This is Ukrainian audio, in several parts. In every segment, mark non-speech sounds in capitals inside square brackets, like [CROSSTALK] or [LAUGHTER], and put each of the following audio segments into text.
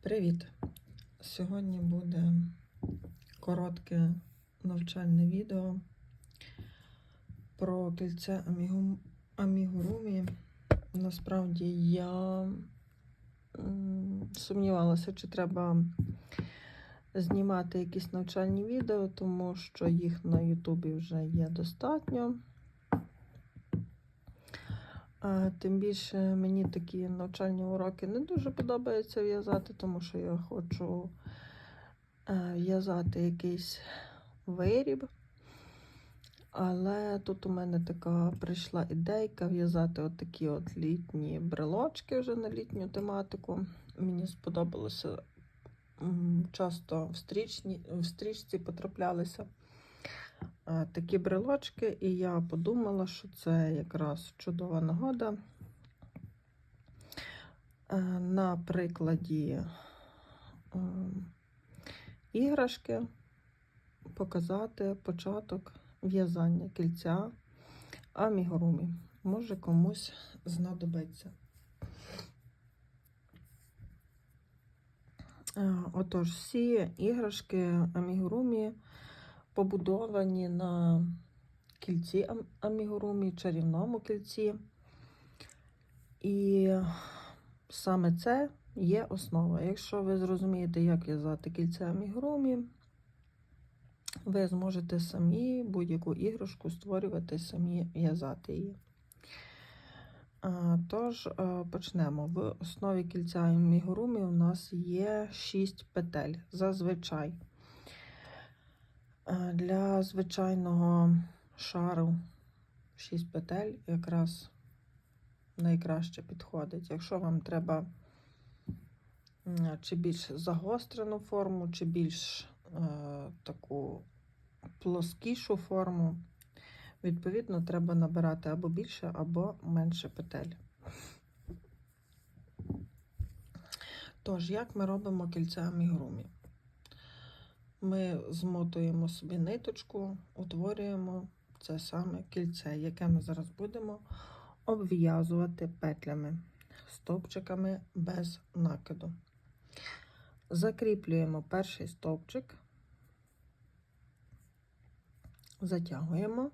Привіт! Сьогодні буде коротке навчальне відео про кільце Амігу- Амігурумі. Насправді я сумнівалася, чи треба знімати якісь навчальні відео, тому що їх на Ютубі вже є достатньо. Тим більше мені такі навчальні уроки не дуже подобається в'язати, тому що я хочу е, в'язати якийсь виріб. Але тут у мене така прийшла ідейка в'язати отакі от літні брелочки вже на літню тематику. Мені сподобалося часто в, стрічці потраплялися такі брелочки, і я подумала, що це якраз чудова нагода. е, На прикладі е, іграшки показати початок в'язання кільця амігурумі. Може комусь знадобиться. Е, Отож, всі іграшки амігурумі побудовані на кільці амігурумі, чарівному кільці. І саме це є основа. Якщо ви зрозумієте, як в'язати кільце амігурумі, ви зможете самі будь-яку іграшку створювати, самі в'язати її. Тож, е, почнемо. В основі кільця амігурумі у нас є 6 петель зазвичай. Е, Для звичайного шару 6 петель якраз найкраще підходить. Якщо вам треба чи більш загострену форму, чи більш е, таку плоскішу форму, відповідно, треба набирати або більше, або менше петель. Тож, як ми робимо кільце амігурумі? Ми змотуємо собі ниточку, утворюємо це саме кільце, яке ми зараз будемо обв'язувати петлями, стовпчиками без накиду. Закріплюємо перший стовпчик, затягуємо,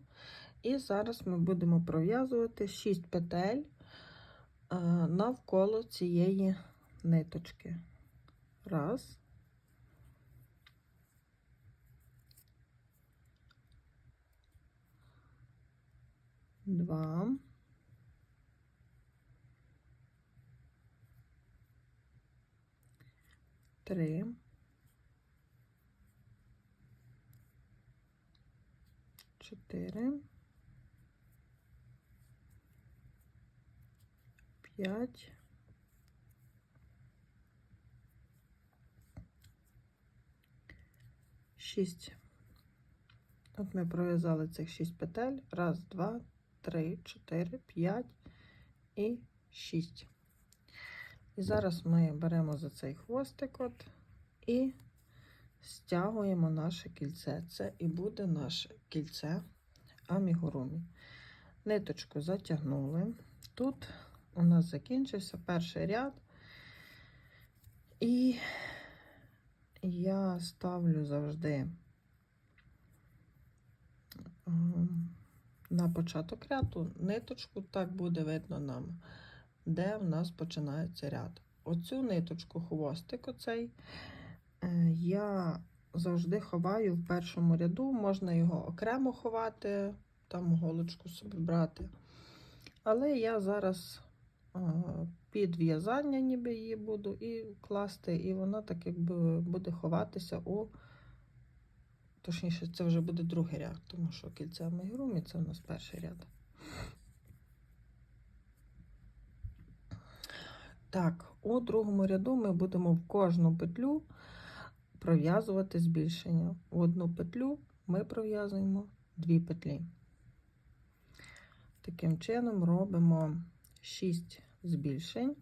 і зараз ми будемо пров'язувати 6 петель е, навколо цієї ниточки. Раз. Два. Три. Чотири. П'ять. Шість. От ми пров'язали цих шість петель. Раз, два, три, чотири, п'ять і шість. І зараз ми беремо за цей хвостик от і стягуємо наше кільце. Це і буде наше кільце амігурумі. Ниточку затягнули. Тут у нас закінчився перший ряд. І я ставлю завжди ем, на початок ряду ниточку, так буде видно нам, де в нас починається ряд. Оцю ниточку, хвостик оцей, е, я завжди ховаю в першому ряду, можна його окремо ховати, там голочку собі брати. Але я зараз е, під в'язання ніби її буду і класти, і вона так якби буде ховатися у. Точніше, це вже буде другий ряд, тому що кільце амігурумі це у нас перший ряд. Так, у другому ряду ми будемо в кожну петлю пров'язувати збільшення. В одну петлю ми пров'язуємо дві петлі. Таким чином робимо 6 збільшень.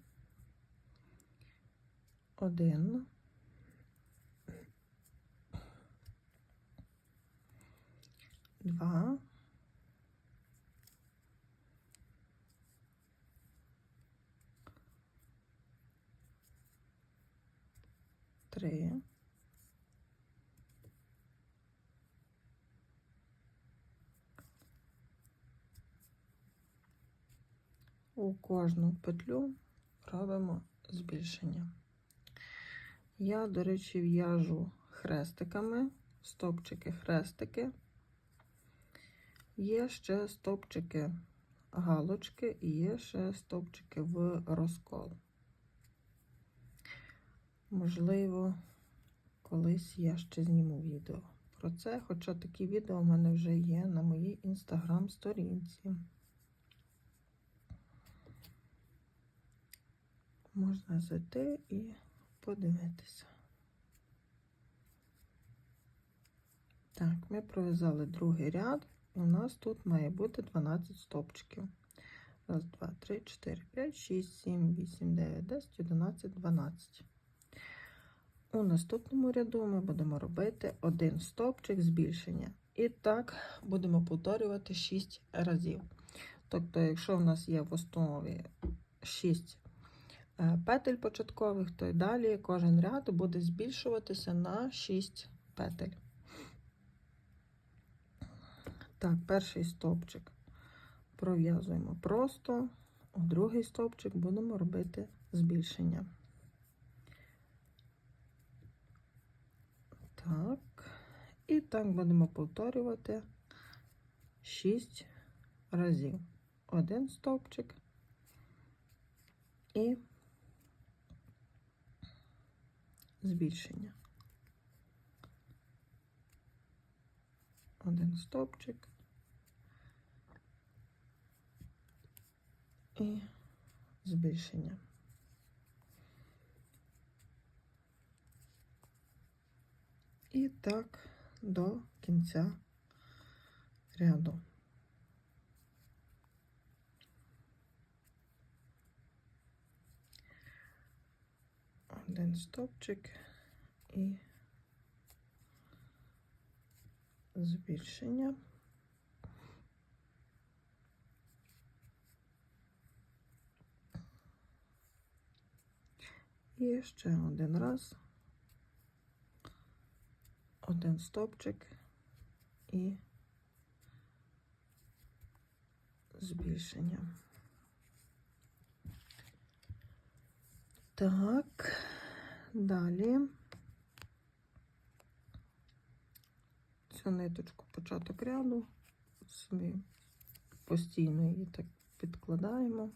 Один. Два. три. У кожну петлю робимо збільшення. Я, до речі, в'яжу хрестиками, стопчики, хрестики. Є ще стопчики галочки і є ще стопчики в розкол. Можливо, колись я ще зніму відео про це, хоча такі відео в мене вже є на моїй інстаграм-сторінці. Можна зайти і подивитися. Так, ми пров'язали другий ряд, у нас тут має бути 12 стопчиків. Раз, два, три, чотири, п'ять, шість, сім, вісім, дев'ять, десять, одинадцять, дванадцять. У наступному ряду ми будемо робити один стопчик збільшення. І так будемо повторювати 6 разів. Тобто, якщо в нас є в основі 6 е, петель початкових, то й далі кожен ряд буде збільшуватися на 6 петель. Так, перший стовпчик пров'язуємо просто, у другий стовпчик будемо робити збільшення. Так, і так будемо повторювати 6 разів. Один стовпчик і збільшення. Один стовпчик і збільшення. І так до кінця ряду. Один стопчик і збільшення. І ще один раз один стопчик і збільшення. Так, далі цю ниточку початок ряду, собі постійно її так підкладаємо.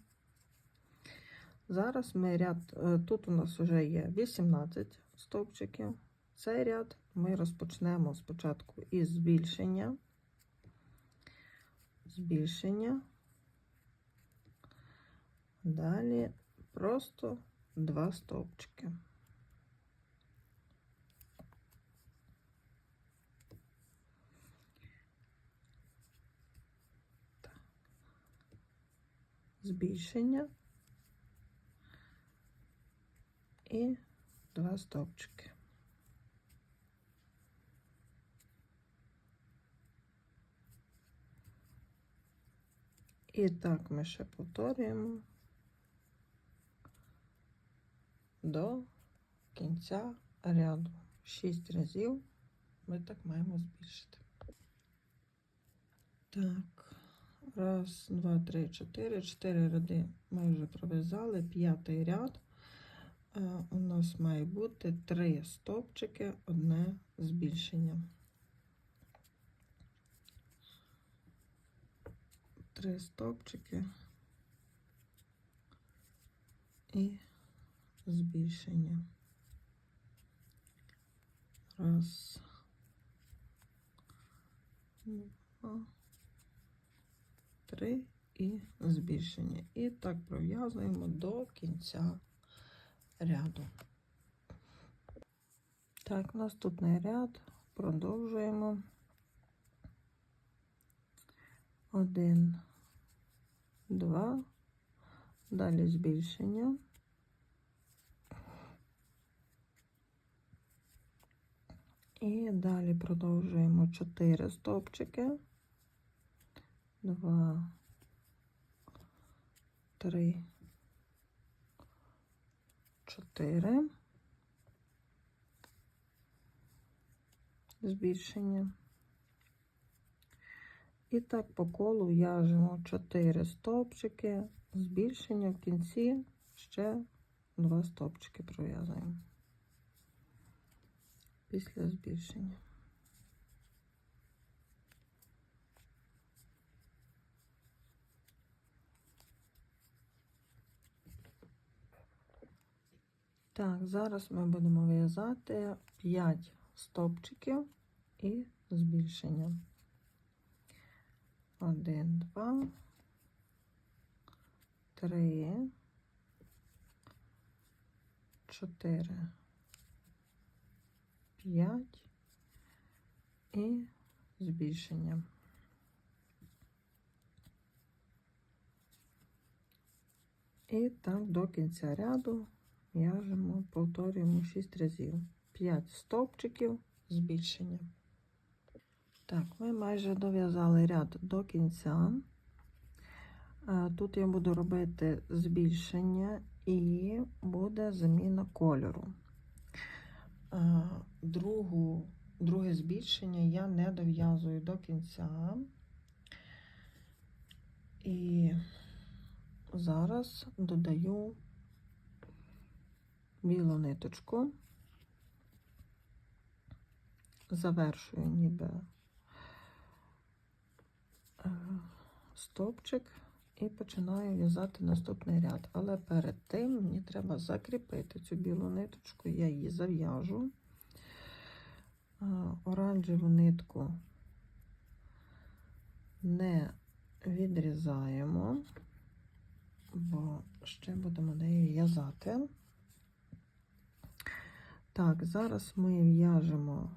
Зараз ми ряд, е, тут у нас вже є 18 стовпчиків. Цей ряд ми розпочнемо спочатку із збільшення, збільшення, далі просто два стовпчики. Збільшення і два стовпчики. І так ми ще повторюємо до кінця ряду. Шість разів ми так маємо збільшити. Так, раз, два, три, чотири. Чотири ряди ми вже пров'язали. П'ятий ряд. Е, У нас має бути три стовпчики, одне збільшення. три стовпчики і збільшення. Раз, два, три і збільшення. І так пров'язуємо до кінця ряду. Так, наступний ряд продовжуємо. Один, два, далі збільшення. І далі продовжуємо 4 стовпчики. 2, 3, 4. Збільшення. І так по колу в'яжемо 4 стовпчики, збільшення в кінці ще 2 стовпчики пров'язуємо після збільшення. Так, зараз ми будемо в'язати 5 стовпчиків і збільшення. Один, два, три, чотири, п'ять і збільшення. І так до кінця ряду в'яжемо, повторюємо 6 разів. 5 стовпчиків збільшення. Так, ми майже дов'язали ряд до кінця. Е, Тут я буду робити збільшення і буде заміна кольору. Е, Другу, друге збільшення я не дов'язую до кінця. І зараз додаю білу ниточку, завершую ніби е, стовпчик і починаю в'язати наступний ряд. Але перед тим мені треба закріпити цю білу ниточку, я її зав'яжу, Е, оранжеву нитку не відрізаємо, бо ще будемо нею в'язати. Так, зараз ми в'яжемо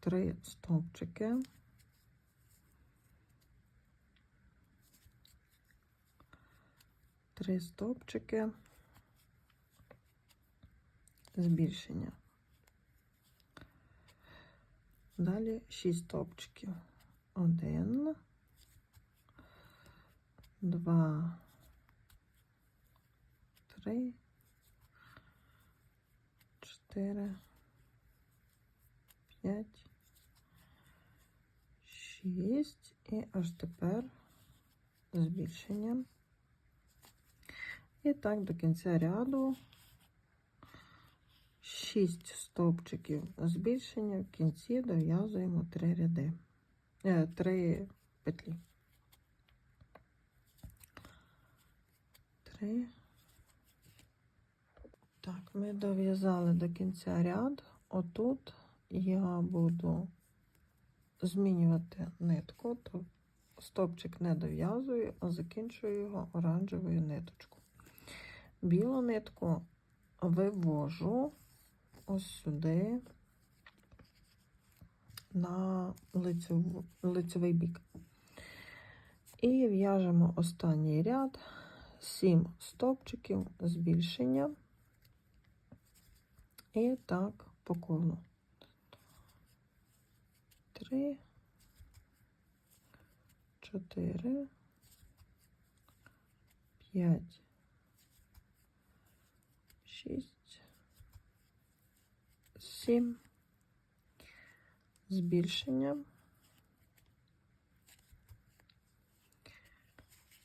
три стовпчики. Три стовпчики збільшення. Далі шість стовпчиків. Один, два, три, чотири, п'ять, шість і аж тепер збільшення. І так до кінця ряду 6 стовпчиків збільшення, в кінці дов'язуємо 3 ряди, 3 петлі. 3. Так, ми дов'язали до кінця ряд. Отут я буду змінювати нитку, то стовпчик не дов'язую, а закінчую його оранжевою ниточкою. Білу нитку вивожу ось сюди на лицеву, лицевий бік. І в'яжемо останній ряд, 7 стовпчиків збільшення. І так по колу. 3, 4, 5, 6, 7, збільшення.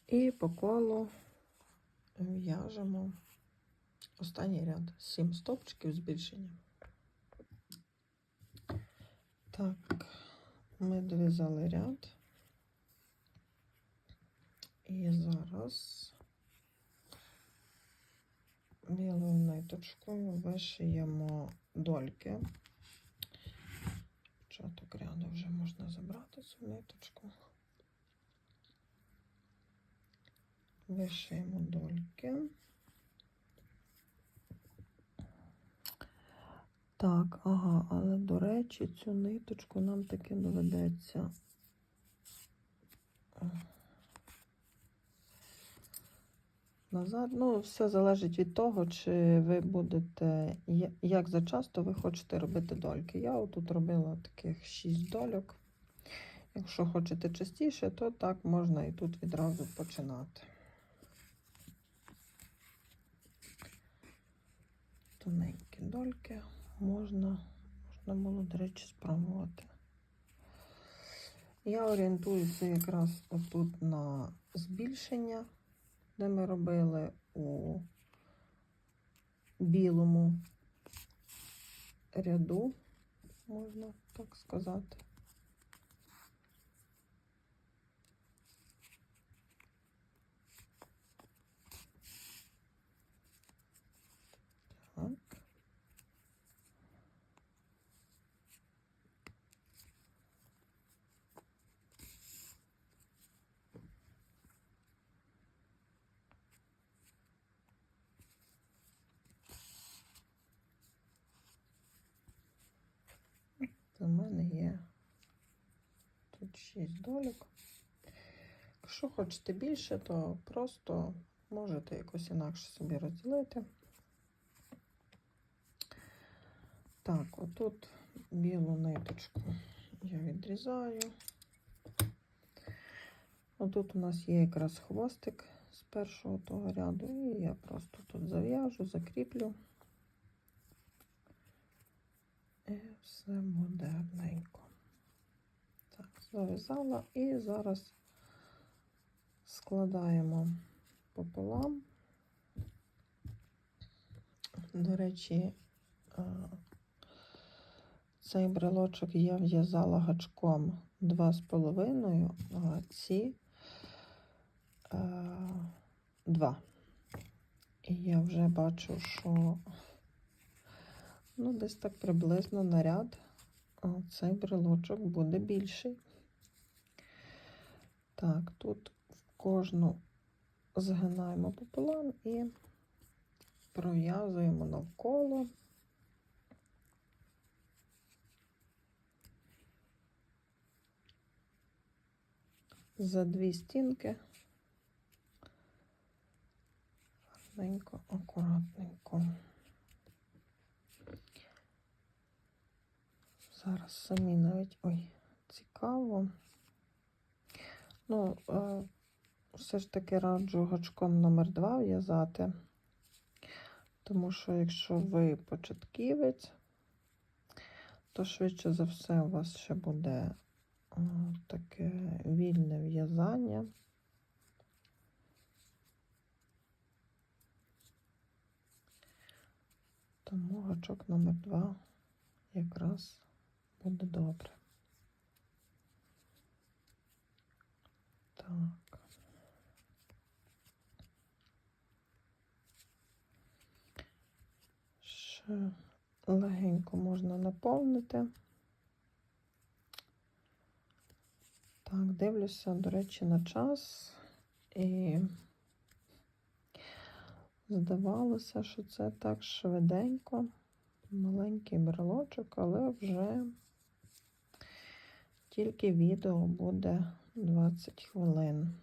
І по колу в'яжемо останній ряд. 7 стовпчиків збільшення. Так, ми дов'язали ряд. І зараз білою ниточкою вишиємо дольки. Початок ряду вже можна забрати цю ниточку. Вишиємо дольки. Так, ага, але, до речі, цю ниточку нам таки доведеться. Назад. Ну, все залежить від того, чи ви будете, як зачасто ви хочете робити дольки. Я отут робила таких 6 дольок. Якщо хочете частіше, то так можна і тут відразу починати. Тоненькі дольки можна, можна було, до речі, спробувати. Я орієнтуюся якраз отут на збільшення, де ми робили у білому ряду, можна так сказати. Так. У мене є тут 6 долік. Якщо хочете більше, то просто можете якось інакше собі розділити. Так, отут білу ниточку я відрізаю. Отут у нас є якраз хвостик з першого того ряду, і я просто тут зав'яжу, закріплю. І все. Так, зав'язала і зараз складаємо пополам. До речі, е, цей брелочок я в'язала гачком 2,5, а ці 2. І я вже бачу, що ну, десь так приблизно наряд цей брелочок буде більший. Так, тут кожну згинаємо пополам і пров'язуємо навколо. За дві стінки. Гарненько, акуратненько. Зараз самі навіть ой, цікаво. Ну, е, все ж таки раджу гачком номер 2 в'язати, тому що якщо ви початківець, то швидше за все у вас ще буде таке вільне в'язання. Тому гачок номер 2 якраз буде добре. Так. Ще легенько можна наповнити. Так, дивлюся, до речі, на час і здавалося, що це так швиденько, маленький брелочок, але вже тільки відео буде 20 хвилин.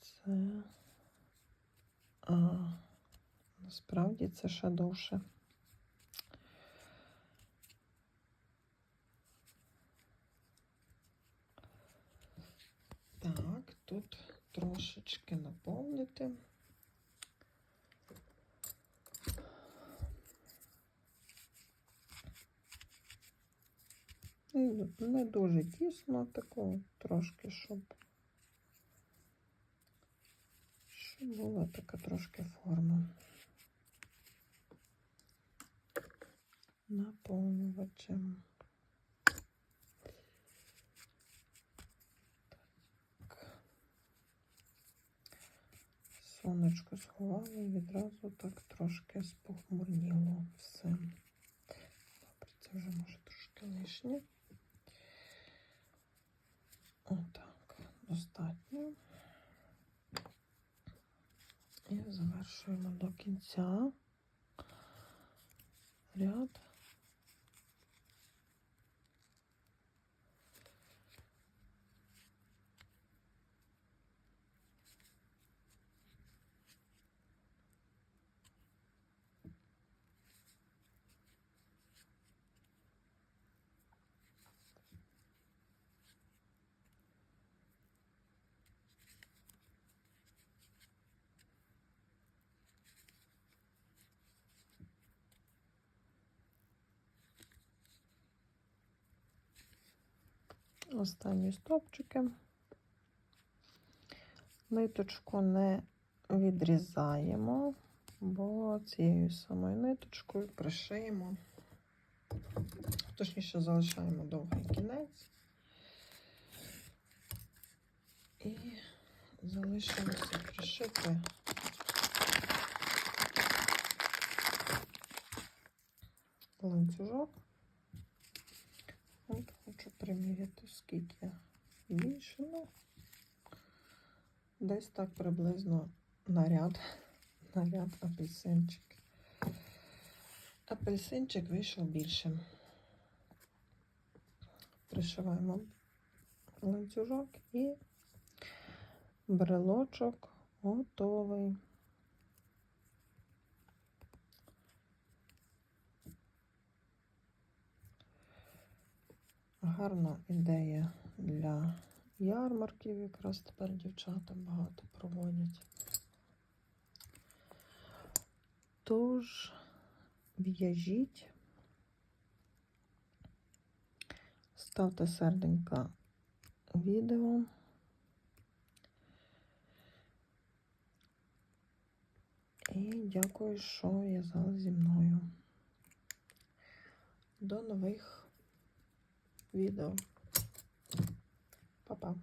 Це а, насправді це ще довше. Так, тут трошечки наповнити. Не дуже тісно, таку трошки, щоб, щоб була така трошки форма. Наповнювачем. Так. Сонечко сховала і відразу так трошки спохмурніло все. Добре, це вже може трошки лишнє. Отак, достатньо. І завершуємо до кінця ряд. Останні стовпчики. Ниточку не відрізаємо, бо цією самою ниточкою пришиємо. Точніше, залишаємо довгий кінець. І залишилося пришити ланцюжок. Хочу приміряти, скільки більше. Ну, десь так приблизно наряд, [LAUGHS] наряд апельсинчик. Апельсинчик вийшов більшим. Пришиваємо ланцюжок і брелочок готовий. Гарна ідея для ярмарків, якраз тепер дівчата багато проводять. Тож в'яжіть, ставте серденька відео. І дякую, що в'язали зі мною. До нових відео. Па-па.